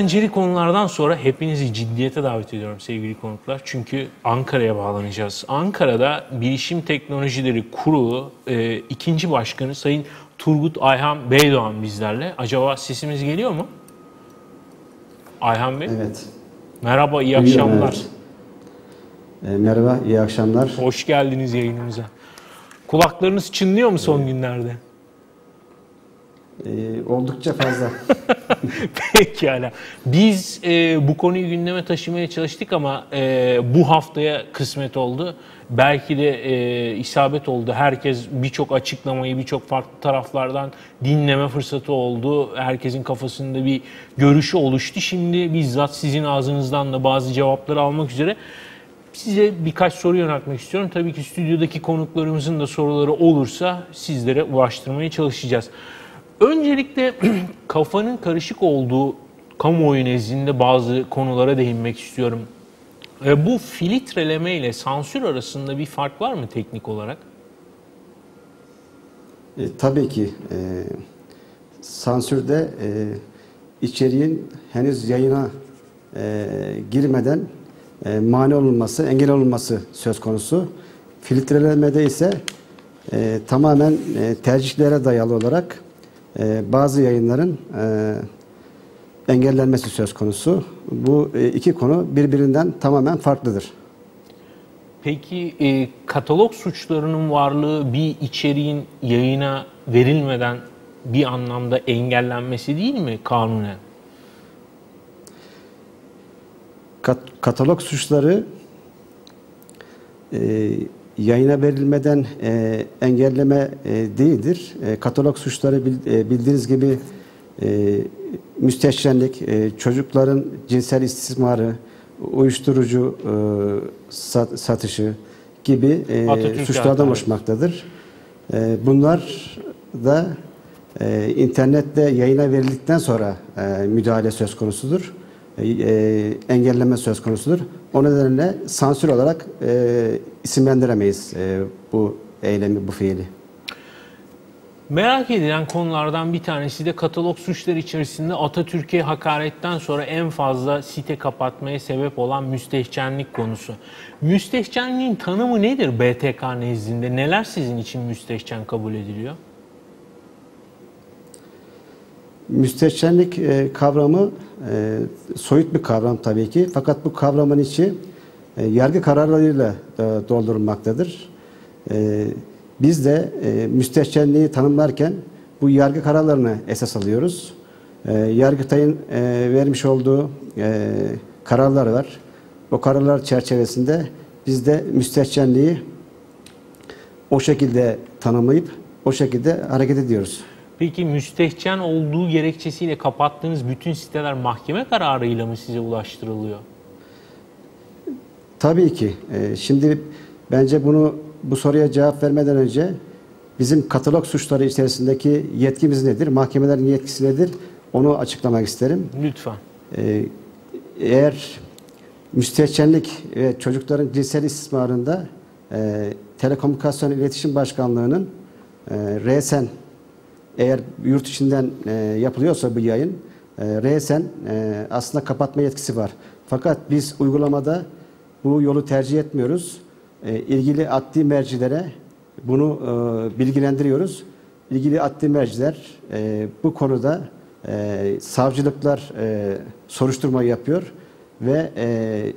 Eğlenceli konulardan sonra hepinizi ciddiyete davet ediyorum sevgili konuklar. Çünkü Ankara'ya bağlanacağız. Ankara'da Bilişim Teknolojileri Kurulu e, ikinci başkanı Sayın Turgut Ayhan Beydoğan bizlerle. Acaba sesimiz geliyor mu? Ayhan Bey. Evet. Merhaba, iyi akşamlar. evet. E, merhaba, iyi akşamlar. Hoş geldiniz yayınımıza. Kulaklarınız çınlıyor mu son günlerde? E, oldukça fazla. Pekala. Biz e, bu konuyu gündeme taşımaya çalıştık ama e, bu haftaya kısmet oldu. Belki de e, isabet oldu. Herkes birçok açıklamayı birçok farklı taraflardan dinleme fırsatı oldu. Herkesin kafasında bir görüşü oluştu. Şimdi bizzat sizin ağzınızdan da bazı cevapları almak üzere size birkaç soru yöneltmek istiyorum. Tabii ki stüdyodaki konuklarımızın da soruları olursa sizlere ulaştırmaya çalışacağız. Öncelikle kafanın karışık olduğu kamuoyu nezdinde bazı konulara değinmek istiyorum. E, bu filtreleme ile sansür arasında bir fark var mı teknik olarak? E, tabii ki e, sansürde e, içeriğin henüz yayına e, girmeden e, mani olunması, engel olunması söz konusu. Filtrelemede ise e, tamamen e, tercihlere dayalı olarak e, bazı yayınların e, engellenmesi söz konusu. Bu e, iki konu birbirinden tamamen farklıdır. Peki e, katalog suçlarının varlığı bir içeriğin yayına verilmeden bir anlamda engellenmesi değil mi kanunen? Kat, katalog suçları e, yayına verilmeden e, engelleme e, değildir. E, katalog suçları bil, e, bildiğiniz gibi e, müstehcenlik, e, çocukların cinsel istismarı, uyuşturucu e, sat, satışı gibi e, Atatürk suçlardan oluşmaktadır. E, bunlar da e, internette yayına verildikten sonra e, müdahale söz konusudur. E, e, engelleme söz konusudur. O nedenle sansür olarak e, isimlendiremeyiz e, bu eylemi, bu fiili. Merak edilen konulardan bir tanesi de katalog suçları içerisinde Atatürk'e hakaretten sonra en fazla site kapatmaya sebep olan müstehcenlik konusu. Müstehcenliğin tanımı nedir BTK nezdinde? Neler sizin için müstehcen kabul ediliyor? Müstehcenlik e, kavramı e, soyut bir kavram tabii ki. Fakat bu kavramın içi e, yargı kararlarıyla doldurulmaktadır. Biz de e, tanımlarken bu yargı kararlarını esas alıyoruz. Yargıtay'ın vermiş olduğu e, kararlar var. O kararlar çerçevesinde biz de müstehcenliği o şekilde tanımlayıp o şekilde hareket ediyoruz. Peki müstehcen olduğu gerekçesiyle kapattığınız bütün siteler mahkeme kararıyla mı size ulaştırılıyor? Tabii ki. Ee, şimdi bence bunu bu soruya cevap vermeden önce bizim katalog suçları içerisindeki yetkimiz nedir? Mahkemelerin yetkisi nedir? Onu açıklamak isterim. Lütfen. Ee, eğer müstehcenlik ve çocukların cinsel istismarında e, Telekomünikasyon İletişim Başkanlığı'nın e, resen eğer yurt içinden e, yapılıyorsa bu yayın e, resen e, aslında kapatma yetkisi var. Fakat biz uygulamada bu yolu tercih etmiyoruz. E, ilgili adli mercilere bunu e, bilgilendiriyoruz. İlgili adli merciler e, bu konuda e, savcılıklar e, soruşturma yapıyor ve e,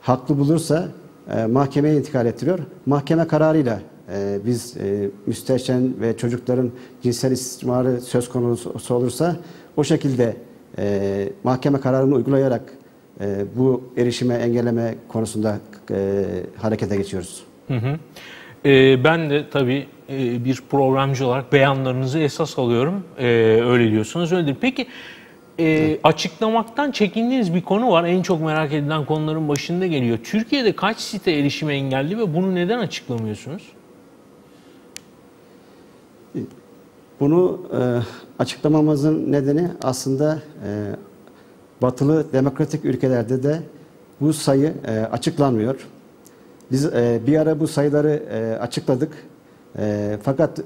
haklı bulursa e, mahkemeye intikal ettiriyor. Mahkeme kararıyla e, biz e, müstehcen ve çocukların cinsel istismarı söz konusu olursa o şekilde e, mahkeme kararını uygulayarak e, bu erişime engelleme konusunda e, harekete geçiyoruz. Hı hı. Ee, ben de tabii e, bir programcı olarak beyanlarınızı esas alıyorum. Ee, öyle diyorsanız öyledir. Peki e, açıklamaktan çekindiğiniz bir konu var. En çok merak edilen konuların başında geliyor. Türkiye'de kaç site erişime engelli ve bunu neden açıklamıyorsunuz? Bunu e, açıklamamızın nedeni aslında e, batılı demokratik ülkelerde de bu sayı e, açıklanmıyor. Biz e, bir ara bu sayıları e, açıkladık. E, fakat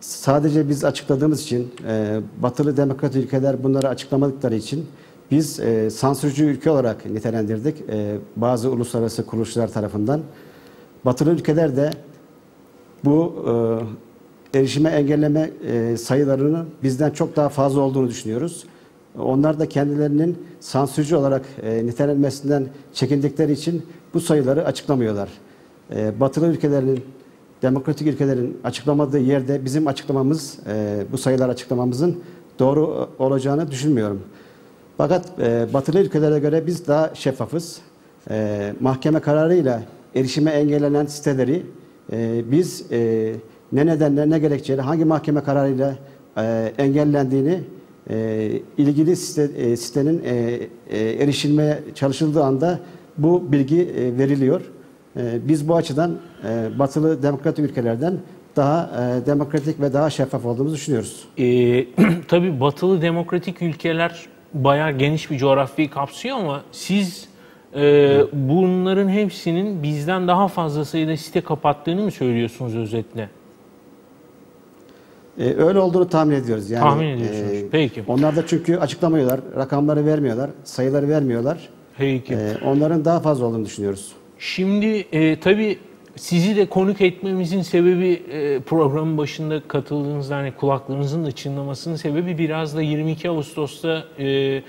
sadece biz açıkladığımız için, e, batılı demokratik ülkeler bunları açıklamadıkları için biz e, sansürcü ülke olarak nitelendirdik e, bazı uluslararası kuruluşlar tarafından. Batılı ülkeler de bu e, erişime engelleme e, sayılarının bizden çok daha fazla olduğunu düşünüyoruz. Onlar da kendilerinin sansürcü olarak e, nitelenmesinden çekindikleri için bu sayıları açıklamıyorlar. E, batılı ülkelerin, demokratik ülkelerin açıklamadığı yerde bizim açıklamamız, e, bu sayılar açıklamamızın doğru olacağını düşünmüyorum. Fakat batılı ülkelere göre biz daha şeffafız. Mahkeme kararıyla erişime engellenen siteleri biz e, ne nedenle ne gerekçeyle hangi mahkeme kararıyla e, engellendiğini e, ilgili site, e, sitenin e, e, erişilmeye çalışıldığı anda bu bilgi e, veriliyor. E, biz bu açıdan e, batılı demokratik ülkelerden daha e, demokratik ve daha şeffaf olduğumuzu düşünüyoruz. E, tabii batılı demokratik ülkeler bayağı geniş bir coğrafyayı kapsıyor ama siz e, bunların hepsinin bizden daha fazla sayıda site kapattığını mı söylüyorsunuz özetle? E, öyle olduğunu tahmin ediyoruz. Yani, Tahmin ediyorsunuz. e, Peki. Onlar da çünkü açıklamıyorlar, rakamları vermiyorlar, sayıları vermiyorlar. Peki. E, onların daha fazla olduğunu düşünüyoruz. Şimdi e, tabii sizi de konuk etmemizin sebebi e, programın başında katıldığınızda hani kulaklarınızın da çınlamasının sebebi biraz da 22 Ağustos'ta e,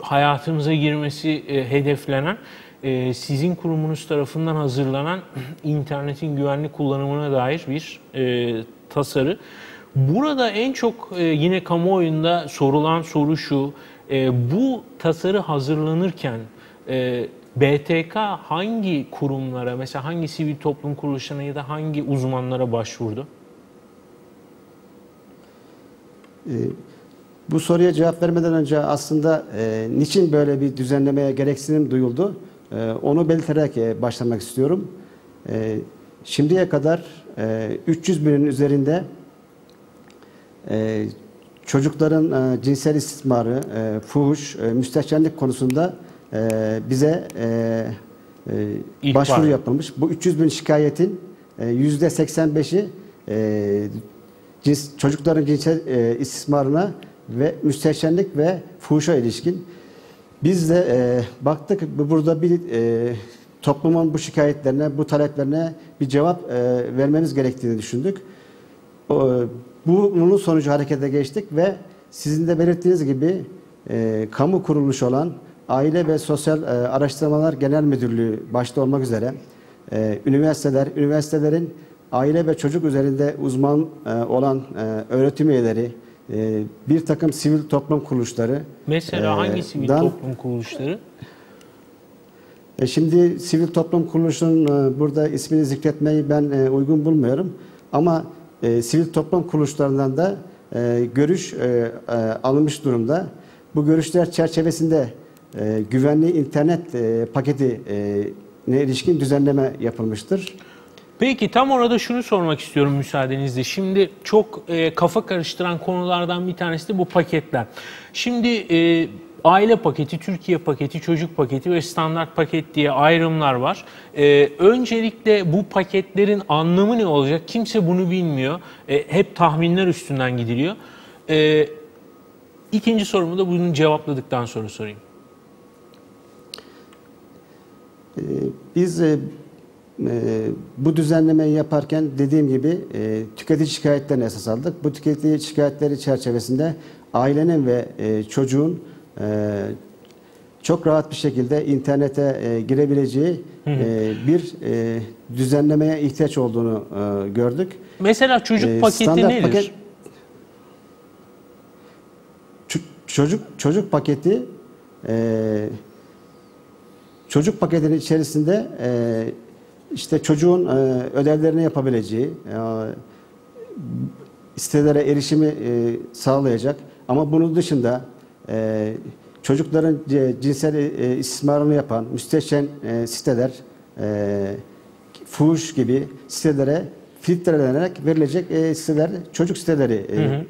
hayatımıza girmesi e, hedeflenen e, sizin kurumunuz tarafından hazırlanan internetin güvenli kullanımına dair bir e, tasarı. Burada en çok e, yine kamuoyunda sorulan soru şu, e, bu tasarı hazırlanırken e, BTK hangi kurumlara, mesela hangi sivil toplum kuruluşlarına ya da hangi uzmanlara başvurdu? Bu soruya cevap vermeden önce aslında e, niçin böyle bir düzenlemeye gereksinim duyuldu? Onu belirterek başlamak istiyorum. Şimdiye kadar e, 300 binin üzerinde e, çocukların e, cinsel istismarı, e, fuhuş, e, müstehcenlik konusunda e, bize e, e, başvuru yapılmış. Bu 300 bin şikayetin e, yüzde 85'i e, cins, çocukların cinsel e, istismarına ve müstehcenlik ve fuhuşa ilişkin. Biz de e, baktık burada bir e, toplumun bu şikayetlerine, bu taleplerine bir cevap e, vermemiz gerektiğini düşündük. O, bunun sonucu harekete geçtik ve sizin de belirttiğiniz gibi e, kamu kurulmuş olan Aile ve Sosyal e, Araştırmalar Genel Müdürlüğü başta olmak üzere e, üniversiteler, üniversitelerin aile ve çocuk üzerinde uzman e, olan e, öğretim üyeleri, e, bir takım sivil toplum kuruluşları. Mesela e, hangi sivil dan, toplum kuruluşları? E, şimdi sivil toplum kuruluşunun e, burada ismini zikretmeyi ben e, uygun bulmuyorum. Ama e, sivil toplum kuruluşlarından da e, görüş e, e, alınmış durumda. Bu görüşler çerçevesinde e, güvenli internet e, paketi e, ne ilişkin düzenleme yapılmıştır. Peki tam orada şunu sormak istiyorum müsaadenizle. Şimdi çok e, kafa karıştıran konulardan bir tanesi de bu paketler. Şimdi e, aile paketi, Türkiye paketi, çocuk paketi ve standart paket diye ayrımlar var. Ee, öncelikle bu paketlerin anlamı ne olacak? Kimse bunu bilmiyor. Ee, hep tahminler üstünden gidiliyor. Ee, ikinci sorumu da bunu cevapladıktan sonra sorayım. Ee, biz e, e, bu düzenlemeyi yaparken dediğim gibi e, tüketici şikayetlerine esas aldık. Bu tüketici şikayetleri çerçevesinde ailenin ve e, çocuğun e, çok rahat bir şekilde internete e, girebileceği e, bir e, düzenlemeye ihtiyaç olduğunu e, gördük. Mesela çocuk e, paketi nedir? Paket, çocuk çocuk paketi e, çocuk paketinin içerisinde e, işte çocuğun e, ödevlerini yapabileceği, e, sitelere erişimi e, sağlayacak ama bunun dışında e, çocukların cinsel e, istismarını yapan müstehcen e, siteler, e, fuhuş gibi sitelere filtrelenerek verilecek e, siteler, çocuk siteleri e, hı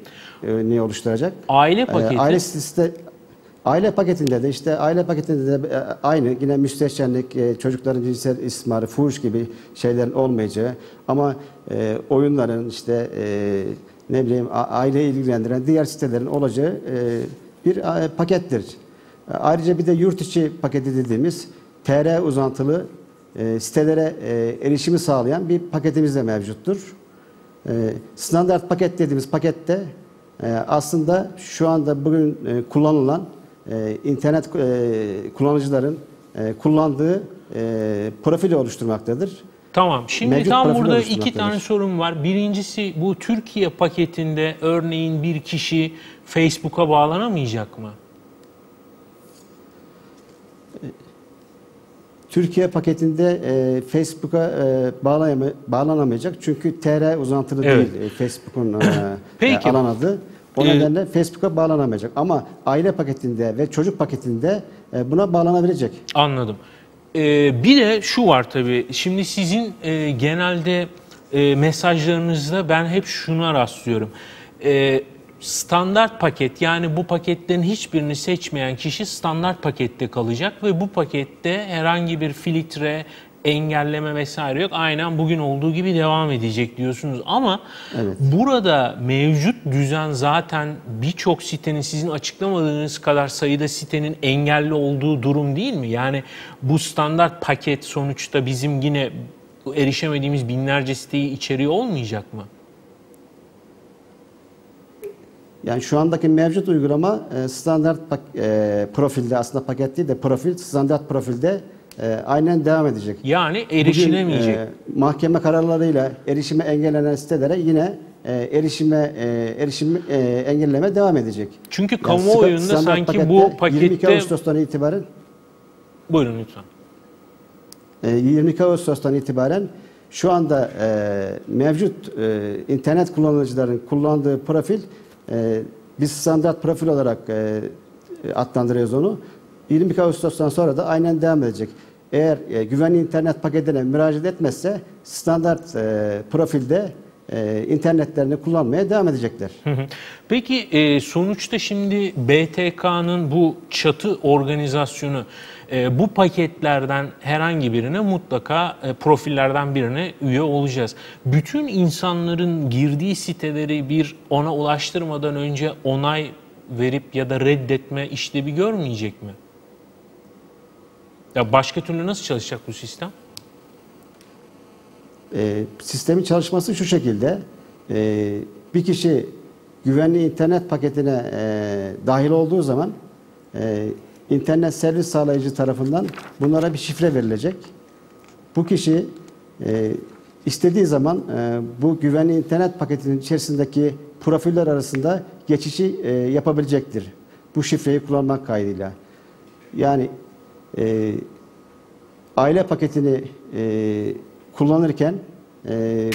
hı. E, ne oluşturacak? Aile paketi. E, aile site, Aile paketinde de işte aile paketinde de e, aynı yine müstehcenlik, e, çocukların cinsel istismarı, fuhuş gibi şeylerin olmayacağı ama e, oyunların işte e, ne bileyim aileyi ilgilendiren diğer sitelerin olacağı e, bir pakettir. E, ayrıca bir de yurt içi paketi dediğimiz TR uzantılı e, sitelere e, erişimi sağlayan bir paketimiz de mevcuttur. E, standart paket dediğimiz pakette e, aslında şu anda bugün e, kullanılan e, internet e, kullanıcıların e, kullandığı e, profili oluşturmaktadır. Tamam. Şimdi Mevcut tam burada iki tane sorum var. Birincisi bu Türkiye paketinde örneğin bir kişi Facebook'a bağlanamayacak mı? Türkiye paketinde e, Facebook'a e, bağlayama- bağlanamayacak çünkü TR uzantılı Evet. değil e, Facebook'un e, e, alan adı. O Ee, nedenle Facebook'a bağlanamayacak. Ama aile paketinde ve çocuk paketinde e, buna bağlanabilecek. Anladım. Ee, bir de şu var tabii. Şimdi sizin e, genelde e, mesajlarınızda ben hep şuna rastlıyorum. E, standart paket yani bu paketlerin hiçbirini seçmeyen kişi standart pakette kalacak ve bu pakette herhangi bir filtre, engelleme vesaire yok. Aynen bugün olduğu gibi devam edecek diyorsunuz. Ama Evet. burada mevcut düzen zaten birçok sitenin sizin açıklamadığınız kadar sayıda sitenin engelli olduğu durum değil mi? Yani bu standart paket sonuçta bizim yine erişemediğimiz binlerce siteyi içeriyor olmayacak mı? Yani şu andaki mevcut uygulama e, standart e, profilde aslında paket değil de profil standart profilde e, aynen devam edecek. Yani erişilemeyecek. Bugün, e, mahkeme kararlarıyla erişime engellenen sitelere yine e, erişime e, erişim e, engelleme devam edecek. Çünkü Yani kamuoyunda standart sanki bu 22 pakette... Ağustos'tan itibaren Buyurun lütfen. e, 22 Ağustos'tan itibaren şu anda e, mevcut e, internet kullanıcıların kullandığı profil e, biz standart profil olarak e, adlandırıyoruz onu. 22 Ağustos'tan sonra da aynen devam edecek. Eğer e, güvenli internet paketine müracaat etmezse standart e, profilde e, internetlerini kullanmaya devam edecekler. Peki e, sonuçta şimdi BTK'nın bu çatı organizasyonu e, bu paketlerden herhangi birine mutlaka e, profillerden birine üye olacağız. Bütün insanların girdiği siteleri bir ona ulaştırmadan önce onay verip ya da reddetme işlevi görmeyecek mi? Ya başka türlü nasıl çalışacak bu sistem? E, sistemin çalışması şu şekilde. E, bir kişi güvenli internet paketine e, dahil olduğu zaman e, internet servis sağlayıcı tarafından bunlara bir şifre verilecek. Bu kişi e, istediği zaman e, bu güvenli internet paketinin içerisindeki profiller arasında geçişi e, yapabilecektir. Bu şifreyi kullanmak kaydıyla. Yani e, aile paketini e, kullanırken e,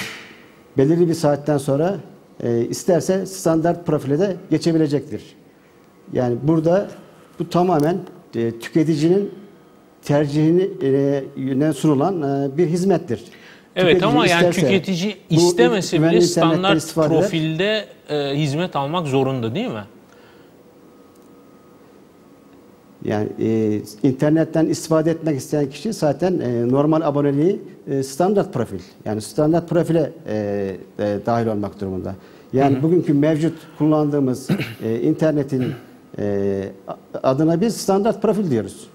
belirli bir saatten sonra e, isterse standart profile de geçebilecektir. Yani burada bu tamamen e, tüketicinin tercihine sunulan e, bir hizmettir. Evet Tüketici ama yani isterse tüketici istemese bile standart profilde e, hizmet almak zorunda değil mi? Yani e, internetten istifade etmek isteyen kişi zaten e, normal aboneliği e, standart profil. Yani standart profile e, e, dahil olmak durumunda. Yani bugünkü mevcut kullandığımız e, internetin e, adına biz standart profil diyoruz.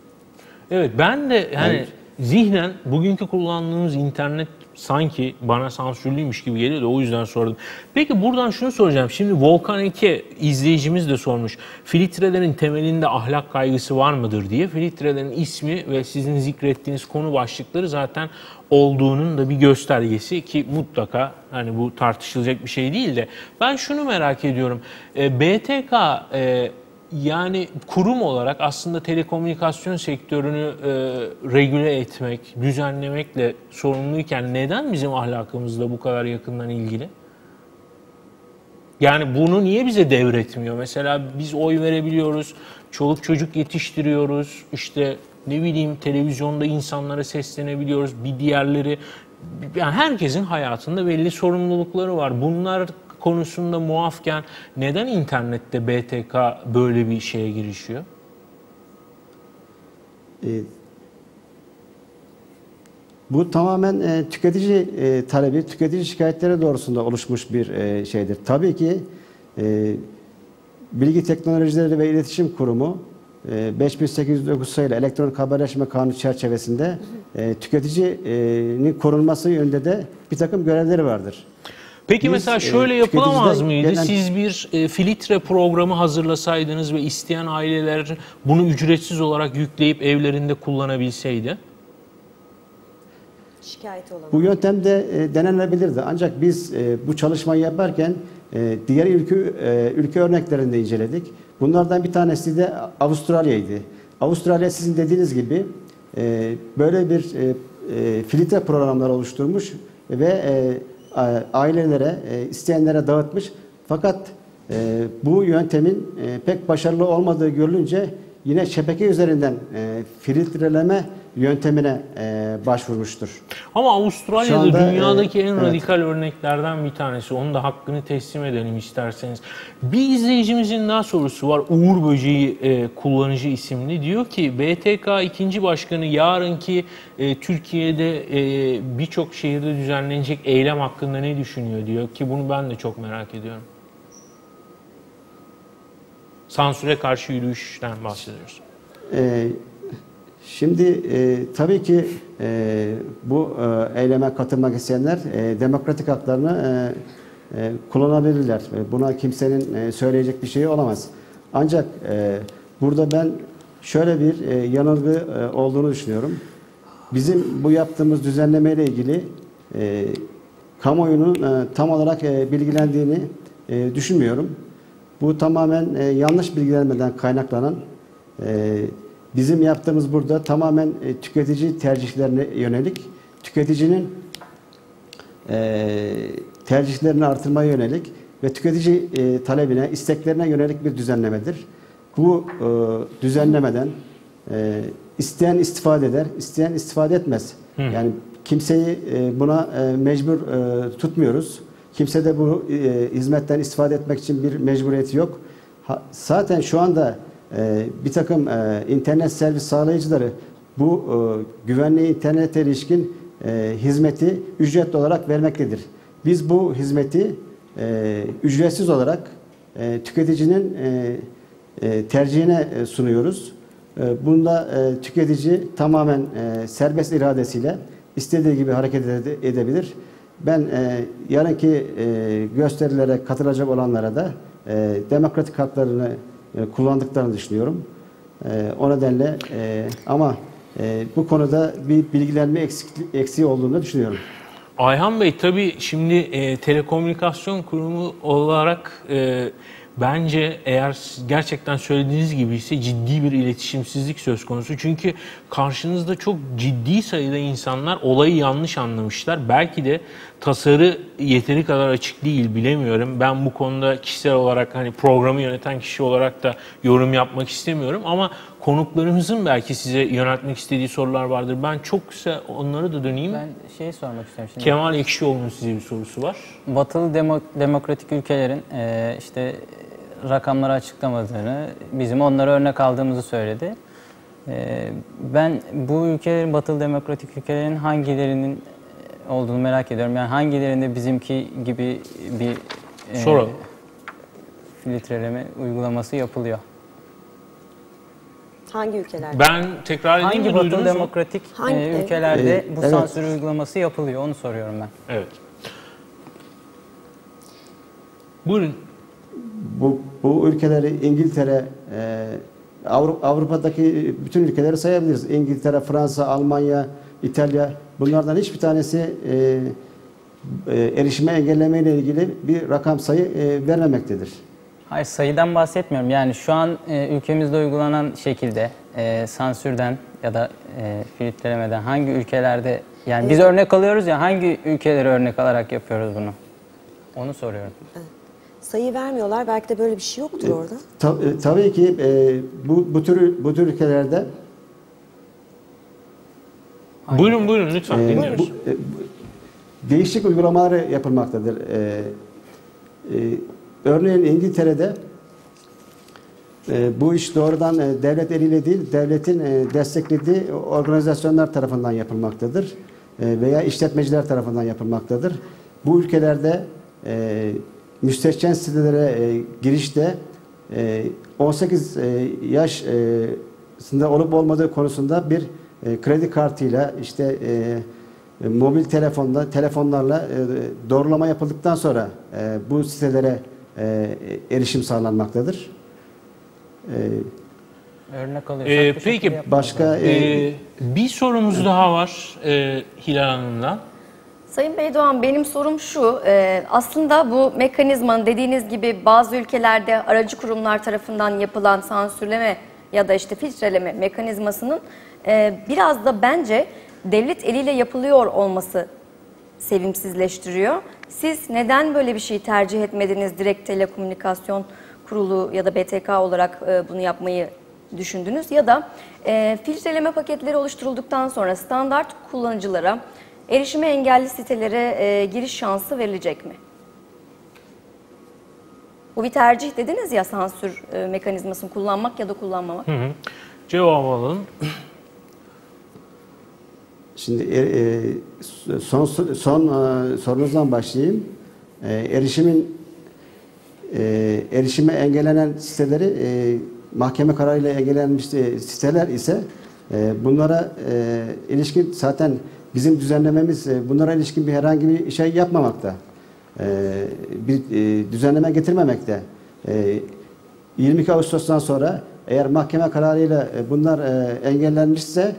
Evet ben de yani Evet. zihnen bugünkü kullandığımız internet sanki bana sansürlüymüş gibi geliyor da o yüzden sordum. Peki buradan şunu soracağım. Şimdi Volkan 2 izleyicimiz de sormuş. Filtrelerin temelinde ahlak kaygısı var mıdır diye. Filtrelerin ismi ve sizin zikrettiğiniz konu başlıkları zaten olduğunun da bir göstergesi ki mutlaka hani bu tartışılacak bir şey değil de ben şunu merak ediyorum. E, BTK e, yani kurum olarak aslında telekomünikasyon sektörünü e, regüle etmek, düzenlemekle sorumluyken neden bizim ahlakımızla bu kadar yakından ilgili? Yani bunu niye bize devretmiyor? Mesela biz oy verebiliyoruz, çoluk çocuk yetiştiriyoruz, işte ne bileyim televizyonda insanlara seslenebiliyoruz, bir diğerleri yani herkesin hayatında belli sorumlulukları var. Bunlar konusunda muafken neden internette BTK böyle bir şeye girişiyor? E, bu tamamen e, tüketici e, talebi, tüketici şikayetleri doğrusunda oluşmuş bir e, şeydir. Tabii ki e, Bilgi Teknolojileri ve İletişim Kurumu e, 5809 sayılı elektronik haberleşme kanunu çerçevesinde e, tüketicinin korunması yönünde de bir takım görevleri vardır. Peki Biz, mesela e, şöyle yapılamaz mıydı? gelen- Siz bir e, filtre programı hazırlasaydınız ve isteyen aileler bunu ücretsiz olarak yükleyip evlerinde kullanabilseydi? Şikayeti olan. Bu yöntem de e, denenebilirdi. Ancak biz e, bu çalışmayı yaparken e, diğer ülke e, ülke örneklerinde inceledik. Bunlardan bir tanesi de Avustralya'ydı. Avustralya sizin dediğiniz gibi e, böyle bir e, e, filtre programları oluşturmuş ve e, ailelere, e, isteyenlere dağıtmış. Fakat e, bu yöntemin e, pek başarılı olmadığı görülünce yine şebeke üzerinden e, filtreleme yöntemine e, başvurmuştur. Ama Şu Avustralya'da anda, dünyadaki e, en evet. radikal örneklerden bir tanesi. Onun da hakkını teslim edelim isterseniz. Bir izleyicimizin daha sorusu var. Uğur Böceği e, kullanıcı isimli. Diyor ki BTK ikinci başkanı yarınki e, Türkiye'de e, birçok şehirde düzenlenecek eylem hakkında ne düşünüyor diyor ki bunu ben de çok merak ediyorum. Sansüre karşı yürüyüşten bahsediyoruz. Ee, şimdi e, tabii ki e, bu e, eyleme katılmak isteyenler e, demokratik haklarını e, e, kullanabilirler. E, Buna kimsenin e, söyleyecek bir şeyi olamaz. Ancak e, burada ben şöyle bir e, yanılgı e, olduğunu düşünüyorum. Bizim bu yaptığımız düzenleme ile ilgili e, kamuoyunun e, tam olarak e, bilgilendiğini e, düşünmüyorum. Bu tamamen e, yanlış bilgilenmeden kaynaklanan e, bizim yaptığımız burada tamamen e, tüketici tercihlerine yönelik tüketicinin e, tercihlerini artırmaya yönelik ve tüketici e, talebine, isteklerine yönelik bir düzenlemedir. Bu e, düzenlemeden e, isteyen istifade eder, isteyen istifade etmez. Yani kimseyi e, buna e, mecbur e, tutmuyoruz. Kimse de bu e, hizmetten istifade etmek için bir mecburiyeti yok. Ha, zaten şu anda e, bir takım e, internet servis sağlayıcıları bu e, güvenli internete ilişkin e, hizmeti ücretli olarak vermektedir. Biz bu hizmeti ücretsiz olarak tüketicinin tercihine sunuyoruz. E, bunda tüketici tamamen serbest iradesiyle istediği gibi hareket ede- edebilir. Ben yarınki gösterilere katılacak olanlara da demokratik haklarını kullandıklarını düşünüyorum. E, o nedenle e, ama e, bu konuda bir bilgilenme eksikli- eksiği olduğunu düşünüyorum. Ayhan Bey tabii şimdi e, telekomünikasyon kurumu olarak e, bence eğer gerçekten söylediğiniz gibi ise ciddi bir iletişimsizlik söz konusu. Çünkü karşınızda çok ciddi sayıda insanlar olayı yanlış anlamışlar. Belki de tasarı yeteri kadar açık değil bilemiyorum. Ben bu konuda kişisel olarak hani programı yöneten kişi olarak da yorum yapmak istemiyorum ama konuklarımızın belki size yöneltmek istediği sorular vardır. Ben çok kısa onları da döneyim. Ben şeyi sormak istiyorum şimdi. Kemal Ekşioğlu'nun size bir sorusu var. Batılı demo- demokratik ülkelerin e, işte rakamları açıklamadığını, bizim onları örnek aldığımızı söyledi. E, ben bu ülkelerin, batılı demokratik ülkelerin hangilerinin olduğunu merak ediyorum. Yani hangilerinde bizimki gibi bir e, Soralım. filtreleme uygulaması yapılıyor? Hangi ülkelerde? Ben tekrar edeyim Hangi mi batılı duydunuz mu? demokratik e, Hangi- ülkelerde Ee, bu evet. sansür uygulaması yapılıyor? Onu soruyorum ben. Evet. Buyurun. Bu, bu ülkeleri İngiltere, e, Avru- Avrupa'daki bütün ülkeleri sayabiliriz. İngiltere, Fransa, Almanya, İtalya bunlardan hiçbir tanesi e, e, erişime engelleme ile ilgili bir rakam sayı e, vermemektedir. Hayır sayıdan bahsetmiyorum. Yani şu an e, ülkemizde uygulanan şekilde e, sansürden ya da e, filtrelemeden hangi ülkelerde yani biz örnek alıyoruz ya hangi ülkeleri örnek alarak yapıyoruz bunu? Onu soruyorum. Sayı vermiyorlar. Belki de böyle bir şey yoktur orada. Ta- e, tabii ki e, bu, bu tür bu tür ülkelerde Buyurun buyurun lütfen e, dinliyoruz. bu, e, bu- değişik uygulamalar yapılmaktadır. E, e, örneğin İngiltere'de e, bu iş doğrudan e, devlet eliyle değil, devletin e, desteklediği organizasyonlar tarafından yapılmaktadır. Veya işletmeciler tarafından yapılmaktadır. Bu ülkelerde müstehcen sitelere girişte e, 18 e, yaş sında olup olmadığı konusunda bir kredi kartıyla işte mobil telefonla telefonlarla doğrulama yapıldıktan sonra bu sitelere e, erişim sağlanmaktadır. E, Örnek alıyorsak Ee, bu peki, başka e, Ee, bir sorumuz daha var e, Hilal Hanım'dan. Sayın Beydoğan benim sorum şu, e, aslında bu mekanizmanın dediğiniz gibi bazı ülkelerde aracı kurumlar tarafından yapılan sansürleme ya da işte filtreleme mekanizmasının e, biraz da bence devlet eliyle yapılıyor olması sevimsizleştiriyor. Siz neden böyle bir şeyi tercih etmediniz? Direkt Telekomünikasyon Kurulu ya da BTK olarak e, bunu yapmayı düşündünüz? Ya da e, filtreleme paketleri oluşturulduktan sonra standart kullanıcılara erişime engelli sitelere e, giriş şansı verilecek mi? Bu bir tercih dediniz ya sansür e, mekanizmasını kullanmak ya da kullanmamak. Hı hı. Cevap alalım. Şimdi e, e, son son e, sorunuzdan başlayayım. E, erişimin e, erişime engellenen siteleri e, mahkeme kararıyla engellenmiş e, siteler ise e, bunlara e, ilişkin zaten bizim düzenlememiz e, bunlara ilişkin bir herhangi bir şey yapmamakta. E, bir e, düzenleme getirmemekte. E, 22 Ağustos'tan sonra eğer mahkeme kararıyla e, bunlar e, engellenmişse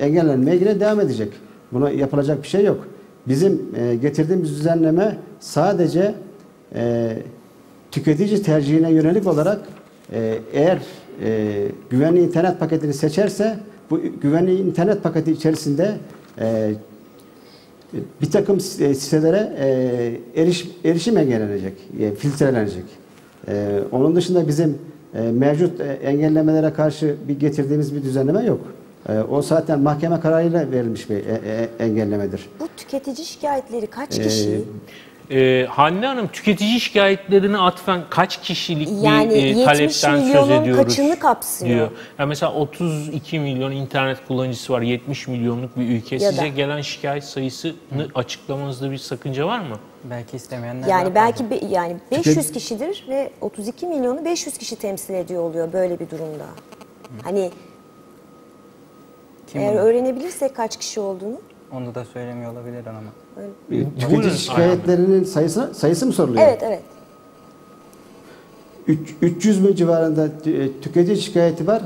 engellenmeye yine devam edecek. Buna yapılacak bir şey yok. Bizim e, getirdiğimiz düzenleme sadece e, tüketici tercihine yönelik olarak e, eğer e, güvenli internet paketini seçerse bu güvenli internet paketi içerisinde e, bir takım e, sitelere e, eriş, erişim engellenecek, e, filtrelenecek. E, onun dışında bizim e, mevcut e, engellemelere karşı bir getirdiğimiz bir düzenleme yok. E, o zaten mahkeme kararıyla verilmiş bir e, e, engellemedir. Bu tüketici şikayetleri kaç Ee, kişi? Ee, Hande Hanım tüketici şikayetlerini atfen kaç kişilik Yani bir e, 70 talepten söz milyonun ediyoruz? kaçını kapsıyor? Diyor. Yani mesela 32 milyon internet kullanıcısı var 70 milyonluk bir ülke. Ya Size da- gelen şikayet sayısını açıklamanızda bir sakınca var mı? Belki istemeyenler Yani belki be- yani 500 kişidir ve 32 milyonu 500 kişi temsil ediyor oluyor böyle bir durumda. Hani Kim eğer bunu? öğrenebilirsek kaç kişi olduğunu Onu da söylemiyor olabilir ama. Tüketici şikayetlerinin sayısı sayısı mı soruluyor? Evet evet. Üç- 300 bin civarında tü- tüketici şikayeti var.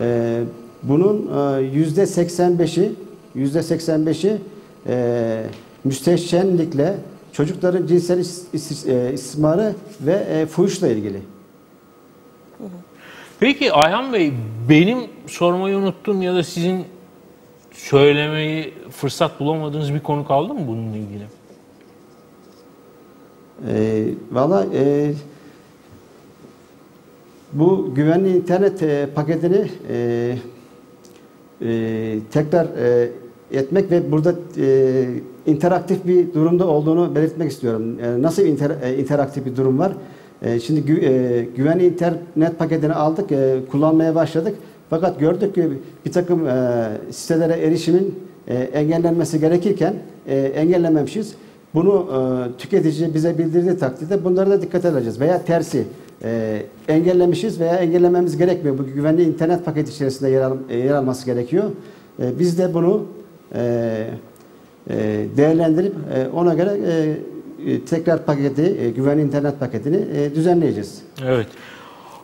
Ee, bunun e, yüzde 85'i yüzde 85'i e, müstehcenlikle çocukların cinsel is- is- e, istismarı ve e, fuhuşla ilgili. Peki Ayhan Bey benim sormayı unuttum ya da sizin söylemeyi fırsat bulamadığınız bir konu kaldı mı bununla ilgili? E, Valla e, bu güvenli internet e, paketini e, e, tekrar e, etmek ve burada e, interaktif bir durumda olduğunu belirtmek istiyorum. E, nasıl inter- e, interaktif bir durum var? E, şimdi gü- e, güvenli internet paketini aldık, e, kullanmaya başladık. Fakat gördük ki bir takım e, sitelere erişimin e, engellenmesi gerekirken e, engellememişiz. Bunu e, tüketici bize bildirdiği takdirde bunları da dikkate alacağız. Veya tersi e, engellemişiz veya engellememiz gerekmiyor. Bu güvenli internet paketi içerisinde yer, al- e, yer alması gerekiyor. E, biz de bunu e, e, değerlendirip e, ona göre e, tekrar paketi, e, güvenli internet paketini e, düzenleyeceğiz. Evet.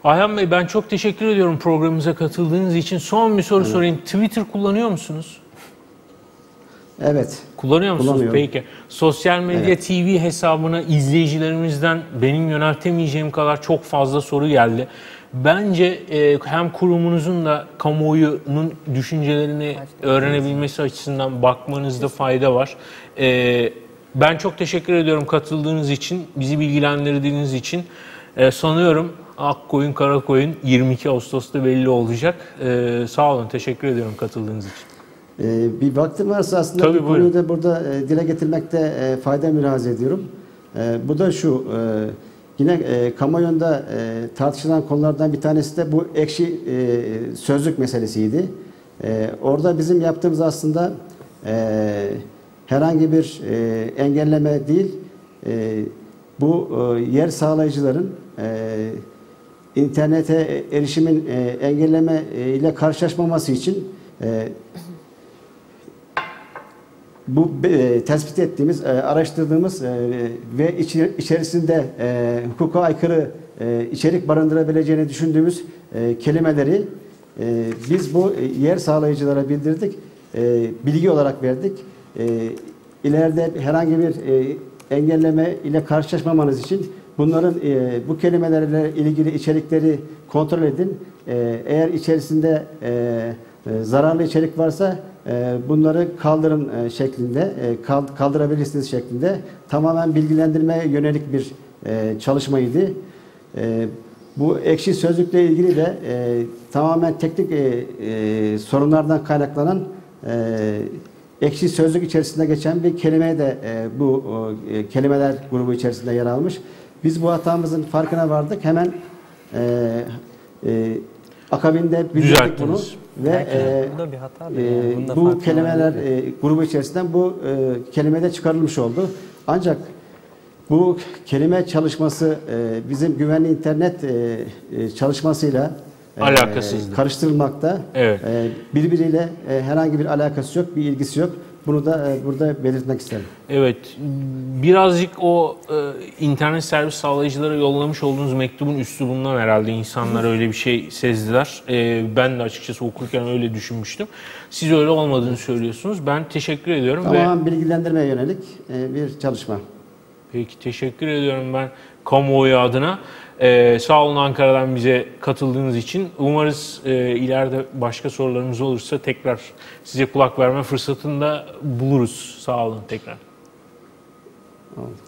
Ayhan Bey ben çok teşekkür ediyorum programımıza katıldığınız için. Son bir soru sorayım. Twitter kullanıyor musunuz? Evet. Kullanıyor musunuz? Peki. Sosyal medya TV hesabına izleyicilerimizden benim yöneltemeyeceğim kadar çok fazla soru geldi. Bence e, hem kurumunuzun da kamuoyunun düşüncelerini öğrenebilmesi açısından bakmanızda fayda var. E, ben çok teşekkür ediyorum katıldığınız için, bizi bilgilendirdiğiniz için. E, sanıyorum Akkoyun Karakoyun 22 Ağustos'ta belli olacak. E, sağ olun, teşekkür ediyorum katıldığınız için. Ee, bir vaktim varsa aslında Tabii, bir konuyu da burada e, dile getirmekte e, fayda mülahaz ediyorum. E, bu da şu, e, yine e, kamuoyunda e, tartışılan konulardan bir tanesi de bu ekşi e, sözlük meselesiydi. E, orada bizim yaptığımız aslında e, herhangi bir e, engelleme değil, e, bu e, yer sağlayıcıların e, internete erişimin e, engelleme e, ile karşılaşmaması için e, bu tespit ettiğimiz, araştırdığımız ve içerisinde hukuka aykırı içerik barındırabileceğini düşündüğümüz kelimeleri biz bu yer sağlayıcılara bildirdik, bilgi olarak verdik. İleride herhangi bir engelleme ile karşılaşmamanız için bunların e, bu kelimelerle ilgili içerikleri kontrol edin. E, eğer içerisinde e, e, zararlı içerik varsa e, bunları kaldırın e, şeklinde, e, kal- kaldırabilirsiniz şeklinde tamamen bilgilendirmeye yönelik bir e, çalışmaydı. E, bu ekşi sözlükle ilgili de e, tamamen teknik e, e, sorunlardan kaynaklanan e, ekşi sözlük içerisinde geçen bir kelime de e, bu e, kelimeler grubu içerisinde yer almış. Biz bu hatamızın farkına vardık. Hemen e, e, akabinde bildirdik bunu ve Belki e, bu da bir hatadır e, yani. Bu kelimeler e, grubu içerisinden bu e, kelime de çıkarılmış oldu. Ancak bu kelime çalışması e, bizim güvenli internet e, e, çalışmasıyla e, Alakasızdı. karıştırılmakta. Evet. E, birbiriyle e, herhangi bir alakası yok, bir ilgisi yok. Bunu da e, burada belirtmek isterim. Evet, birazcık o e, internet servis sağlayıcılara yollamış olduğunuz mektubun üslubundan herhalde insanlar öyle bir şey sezdiler. E, ben de açıkçası okurken öyle düşünmüştüm. Siz öyle olmadığını söylüyorsunuz. Ben teşekkür ediyorum ve Tamamen bilgilendirmeye yönelik e, bir çalışma. peki teşekkür ediyorum ben kamuoyu adına. E, sağ olun Ankara'dan bize katıldığınız için. Umarız e, ileride başka sorularınız olursa tekrar size kulak verme fırsatını da buluruz. Sağ olun tekrar. Oldu.